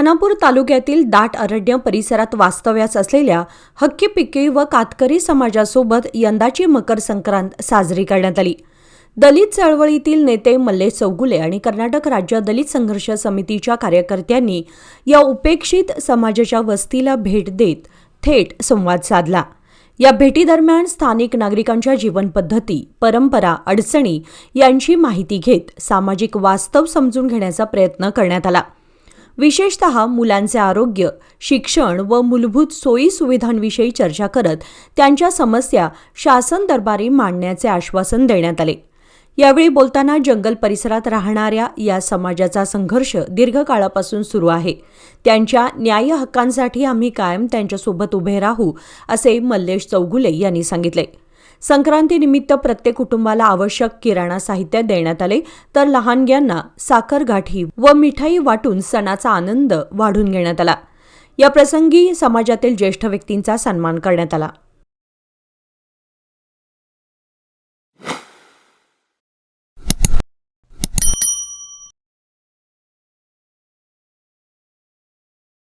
खानापूर तालुक्यातील दाट अरण्य परिसरात वास्तव्यास असलेल्या हक्की पिके व कातकरी समाजासोबत यंदाची मकर संक्रांत साजरी करण्यात आली. दलित चळवळीतील नेते मल्लेश चौगुले आणि कर्नाटक राज्य दलित संघर्ष समितीच्या कार्यकर्त्यांनी या उपेक्षित समाजाच्या वस्तीला भेट देत थेट संवाद साधला. या भेटीदरम्यान स्थानिक नागरिकांच्या जीवनपद्धती परंपरा अडचणी यांची माहिती घेत सामाजिक वास्तव समजून घेण्याचा प्रयत्न करण्यात आला. विशेषत मुलांचे आरोग्य शिक्षण व मूलभूत सोयी सुविधांविषयी चर्चा करत त्यांच्या समस्या शासन दरबारी मांडण्याचे आश्वासन देण्यात आले. यावेळी बोलताना जंगल परिसरात राहणाऱ्या या समाजाचा संघर्ष दीर्घकाळापासून सुरू आहे. त्यांच्या न्याय हक्कांसाठी आम्ही कायम त्यांच्यासोबत उभे राहू असे मल्लेश चौगुले यांनी सांगितले. संक्रांतीनिमित्त प्रत्येक कुटुंबाला आवश्यक किराणा साहित्य देण्यात आले. तर लहानग्यांना साखर गाठी व मिठाई वाटून सणाचा आनंद वाढून घेण्यात आला. या प्रसंगी समाजातील ज्येष्ठ व्यक्तींचा सन्मान करण्यात आला.